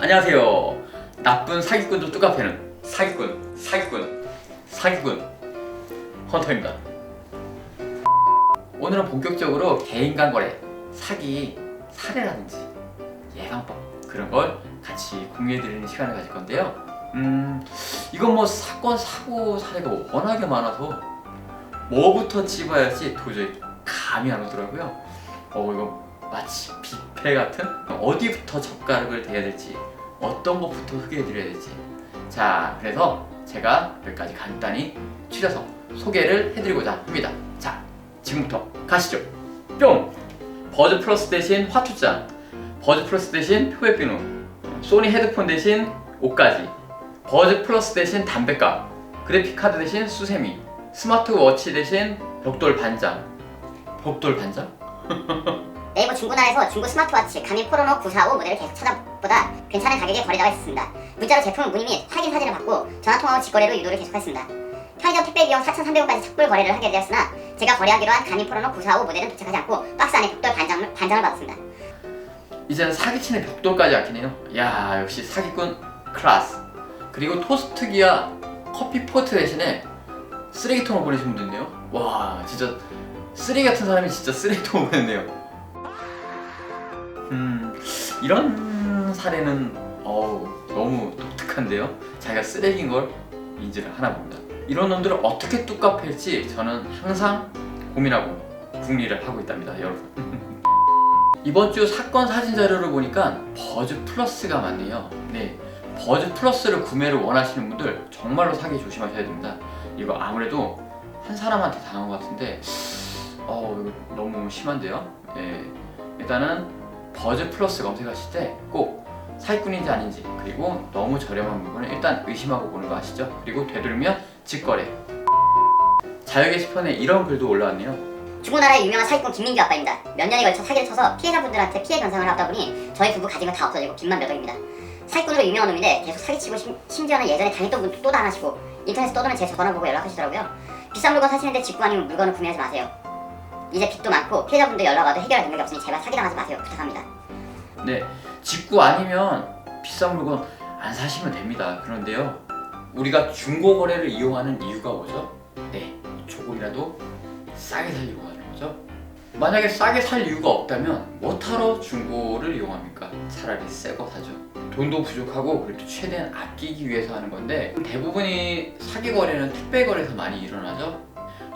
안녕하세요. 나쁜 사기꾼도 뚜까패는 사기꾼, 사기꾼, 사기꾼 헌터입니다. 오늘은 본격적으로 개인 간 거래, 사기, 사례라든지 예방법 그런 걸 같이 공유해드리는 시간을 가질 건데요. 음, 이건 뭐 사건, 사고, 사례가 워낙에 많아서 뭐부터 찝어야 할지 도저히 감이 안 오더라고요. 어, 이거 마치 뷔페 같은? 어디부터 젓가락을 대야 될지 어떤 것부터 소개해 드려야 될지. 자 그래서 제가 몇 가지 간단히 추려서 소개를 해드리고자 합니다. 자 지금부터 가시죠. 뿅! 버즈 플러스 대신 화투장 버즈 플러스 대신 표백비누 소니 헤드폰 대신 옷가지 버즈 플러스 대신 담배값 그래픽 카드 대신 수세미 스마트워치 대신 벽돌 반장. 벽돌 반장? 네이버 중고나라에서 중고 스마트워치 가민 포르노 945 모델을 계속 찾아보다 괜찮은 가격에 거래자가 있었습니다. 문자로 제품 문의 및 확인 사진을 받고 전화통화 후 직거래로 유도를 계속했습니다. 편의점 택배 비용 4,300원까지 삭불 거래를 하게 되었으나 제가 거래하기로 한 가민 포르노 945 모델은 도착하지 않고 박스 안에 벽돌 반장을, 반장을 받았습니다. 이제는 사기치는 벽돌까지 아끼네요. 야 역시 사기꾼 클라스. 그리고 토스트기와 커피 포트 대신에 쓰레기통을 보내신 분도 있네요. 와 진짜 쓰레기 같은 사람이 진짜 쓰레기통을 보냈네요. 음 이런 사례는 어우 너무 독특한데요. 자기가 쓰레기인 걸 인지를 하나 봅니다. 이런 놈들을 어떻게 뚝까 팰지 저는 항상 고민하고 궁리를 하고 있답니다, 여러분. 이번 주 사건 사진 자료를 보니까 버즈 플러스가 많네요. 네, 버즈 플러스를 구매를 원하시는 분들 정말로 사기 조심하셔야 됩니다. 이거 아무래도 한 사람한테 당한 것 같은데, 어 너무 심한데요. 예, 일단은 버즈 플러스 검색하실 때 꼭 사기꾼인지 아닌지 그리고 너무 저렴한 물건을 일단 의심하고 보는 거 아시죠? 그리고 되도록이면 직거래. 자유 게시판에 이런 글도 올라왔네요. 중고나라의 유명한 사기꾼 김민규 아빠입니다. 몇 년에 걸쳐 사기를 쳐서 피해자분들한테 피해 변상을 하다 보니 저희 부부 가진 건 다 없어지고 빚만 몇 억입니다. 사기꾼으로 유명한 놈인데 계속 사기치고 심, 심지어는 예전에 당했던 분도 또 당하시고 인터넷에 떠도는 제 전화 보고 연락하시더라고요. 비싼 물건 사시는데 직구 아니면 물건을 구매하지 마세요. 이제 빚도 많고 피해자분들 연락 와도 해결할 능력이 없으니 제발 사기당하지 마세요. 부탁합니다. 네, 직구 아니면 비싼 물건 안 사시면 됩니다. 그런데요, 우리가 중고 거래를 이용하는 이유가 뭐죠? 네, 조금이라도 싸게 살려고 하는 거죠. 만약에 싸게 살 이유가 없다면 뭐하러 중고를 이용합니까? 차라리 새 거 사죠. 돈도 부족하고 그래도 최대한 아끼기 위해서 하는 건데 대부분이 사기 거래는 택배 거래에서 많이 일어나죠.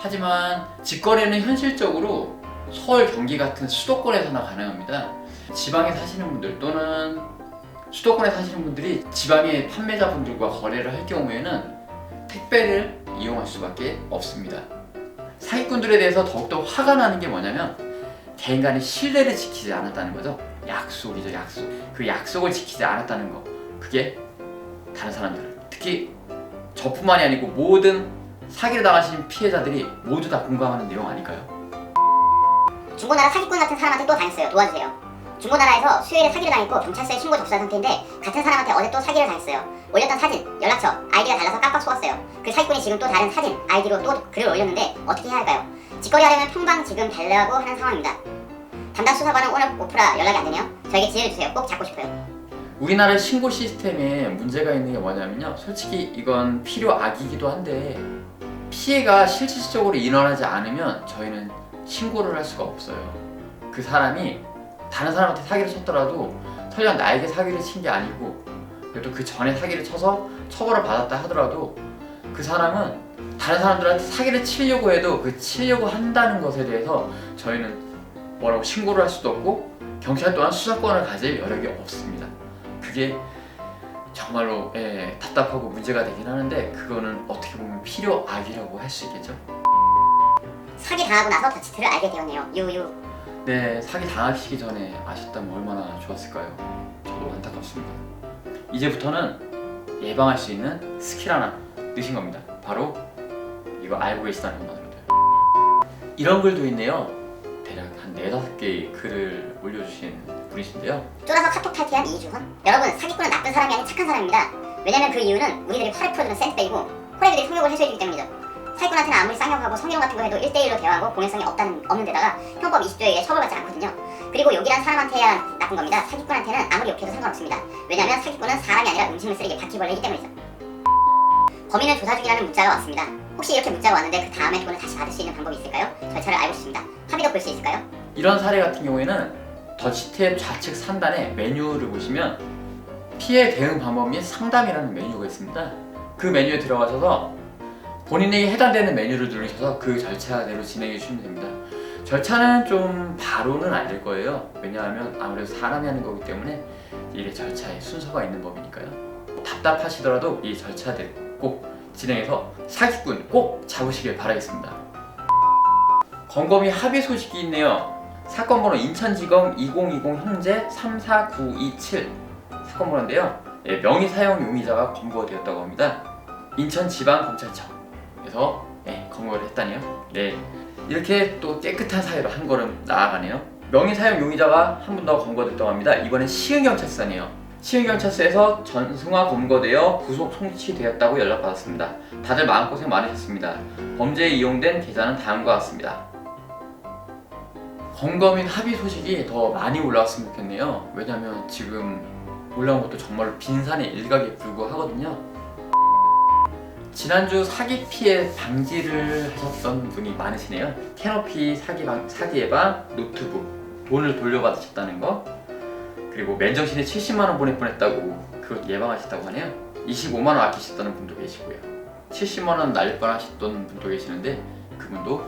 하지만 직거래는 현실적으로 서울, 경기 같은 수도권에서나 가능합니다. 지방에 사시는 분들 또는 수도권에 사시는 분들이 지방의 판매자분들과 거래를 할 경우에는 택배를 이용할 수밖에 없습니다. 사기꾼들에 대해서 더욱더 화가 나는 게 뭐냐면 개인 간의 신뢰를 지키지 않았다는 거죠. 약속이죠, 약속. 그 약속을 지키지 않았다는 거. 그게 다른 사람들, 특히 저뿐만이 아니고 모든 사기를 당하신 피해자들이 모두 다 공감하는 내용 아닐까요? 중고나라 사기꾼 같은 사람한테 또 당했어요. 도와주세요. 중고나라에서 수요일에 사기를 당했고 경찰서에 신고 접수한 상태인데 같은 사람한테 어제 또 사기를 당했어요. 올렸던 사진, 연락처, 아이디가 달라서 깜빡 속았어요. 그 사기꾼이 지금 또 다른 사진, 아이디로 또 글을 올렸는데 어떻게 해야 할까요? 직거래 하려면 평방 지금 달라고 하는 상황입니다. 담당 수사관은 오늘 오프라 연락이 안 되네요. 저에게 지혜를 주세요. 꼭 잡고 싶어요. 우리나라 신고 시스템에 문제가 있는 게 뭐냐면요. 솔직히 이건 필요 악이기도 한데 피해가 실질적으로 일어나지 않으면 저희는 신고를 할 수가 없어요. 그 사람이 다른 사람한테 사기를 쳤더라도 설령 나에게 사기를 친 게 아니고 그래도 그 전에 사기를 쳐서 처벌을 받았다 하더라도 그 사람은 다른 사람들한테 사기를 치려고 해도 그 치려고 한다는 것에 대해서 저희는 뭐라고 신고를 할 수도 없고 경찰 또한 수사권을 가질 여력이 없습니다. 그게 정말로 예, 답답하고 문제가 되긴 하는데 그거는 어떻게 보면 필요 악이라고 할 수 있겠죠. 사기 당하고 나서 더치트를 알게 되었네요. 유유. 네, 사기 당하시기 전에 아셨다면 얼마나 좋았을까요? 저도 안타깝습니다. 이제부터는 예방할 수 있는 스킬 하나 넣으신 겁니다. 바로 이거 알고 계시다는 것만으로도. 이런 글도 있네요. 대략 한 네다섯 개의 글을 올려주신 분이신데요. 쫄아서 카톡 탈퇴한 이주헌? 여러분 사기꾼은 나쁜 사람이 아닌 착한 사람입니다. 왜냐면 그 이유는 우리들이 화를 풀어주는 센스백이고 호래들이 성욕을 해소해주기 때문이죠. 사기꾼한테는 아무리 쌍욕하고 성희롱 같은 거 해도 1대1로 대화하고 공연성이 없다는, 없는 데다가 형법 20조에 의해 처벌받지 않거든요. 그리고 욕이란 사람한테야 나쁜 겁니다. 사기꾼한테는 아무리 욕해도 상관없습니다. 왜냐하면 사기꾼은 사람이 아니라 음식물 쓰레기 바퀴벌레이기 때문이죠. 범인은 조사 중이라는 문자가 왔습니다. 혹시 이렇게 문자가 왔는데 그 다음에 돈을 다시 받을 수 있는 방법이 있을까요? 절차를 알고 싶습니다. 합의도 볼 수 있을까요? 이런 사례 같은 경우에는 더치탭 좌측 상단에 메뉴를 보시면 피해 대응 방법 및 상담이라는 메뉴가 있습니다. 그 메뉴에 들어가셔서 본인에게 해당되는 메뉴를 누르셔서 그 절차대로 진행해 주시면 됩니다. 절차는 좀 바로는 안 될 거예요. 왜냐하면 아무래도 사람이 하는 거기 때문에 일의 절차에 순서가 있는 법이니까요. 답답하시더라도 이 절차대로 꼭 진행해서 사기꾼 꼭 잡으시길 바라겠습니다. 검검이 합의 소식이 있네요. 사건 번호 인천지검 2020 현재 34927 사건 번호인데요. 예, 명의 사용 용의자가 검거되었다고 합니다. 인천지방검찰청에서 예, 검거를 했다네요. 네, 이렇게 또 깨끗한 사회로 한 걸음 나아가네요. 명의 사용 용의자가 한 분 더 검거됐다고 합니다. 이번엔 시흥경찰서네요. 시흥경찰서에서 전승화 검거되어 구속 송치되었다고 연락받았습니다. 다들 마음고생 많으셨습니다. 범죄에 이용된 계좌는 다음과 같습니다. 검거민 합의 소식이 더 많이 올라왔으면 좋겠네요. 왜냐면 지금 올라온 것도 정말로 빈산의 일각에 불구하거든요. 지난주 사기 피해 방지를 하셨던 분이 많으시네요. 캐노피 사기 방, 사기 예방 노트북 돈을 돌려받으셨다는 거 그리고 맨정신에 70만 원 보낼 뻔했다고 그것 예방하셨다고 하네요. 25만 원 아끼셨다는 분도 계시고요. 70만 원 날릴 뻔하셨던 분도 계시는데 그분도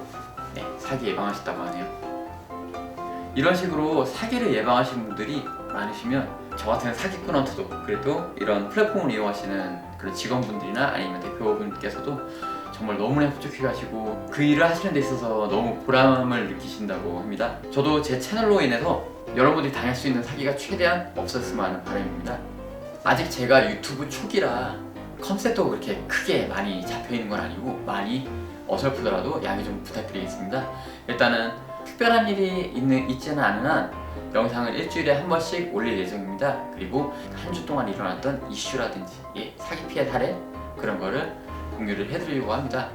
네, 사기 예방하셨다고 하네요. 이런 식으로 사기를 예방하시는 분들이 많으시면 저 같은 사기꾼한테도 그래도 이런 플랫폼을 이용하시는 그런 직원분들이나 아니면 대표분께서도 정말 너무나 흡족해 하시고 그 일을 하시는 데 있어서 너무 보람을 느끼신다고 합니다. 저도 제 채널로 인해서 여러분들이 당할 수 있는 사기가 최대한 없었으면 하는 바람입니다. 아직 제가 유튜브 초기라 컨셉도 그렇게 크게 많이 잡혀 있는 건 아니고 많이 어설프더라도 양해 좀 부탁드리겠습니다. 일단은 특별한 일이 있는, 있지는 않은 한 영상을 일주일에 한 번씩 올릴 예정입니다. 그리고 한 주 동안 일어났던 이슈라든지 예, 사기 피해 사례 그런 거를 공유를 해드리려고 합니다.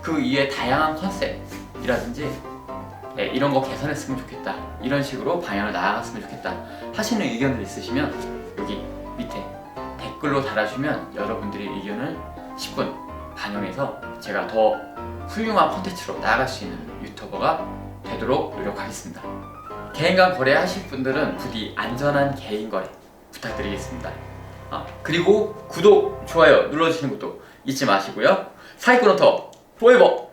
그 이외에 다양한 컨셉이라든지 예, 이런 거 개선했으면 좋겠다. 이런 식으로 방향을 나아갔으면 좋겠다. 하시는 의견들 있으시면 여기 밑에 댓글로 달아주면 여러분들의 의견을 10분 반영해서 제가 더 훌륭한 콘텐츠로 나아갈 수 있는 유튜버가 되도록 노력하겠습니다. 개인 간 거래 하실 분들은 부디 안전한 개인 거래 부탁드리겠습니다. 아, 그리고 구독, 좋아요 눌러주시는 것도 잊지 마시고요. 사기꾼 헌터 포에버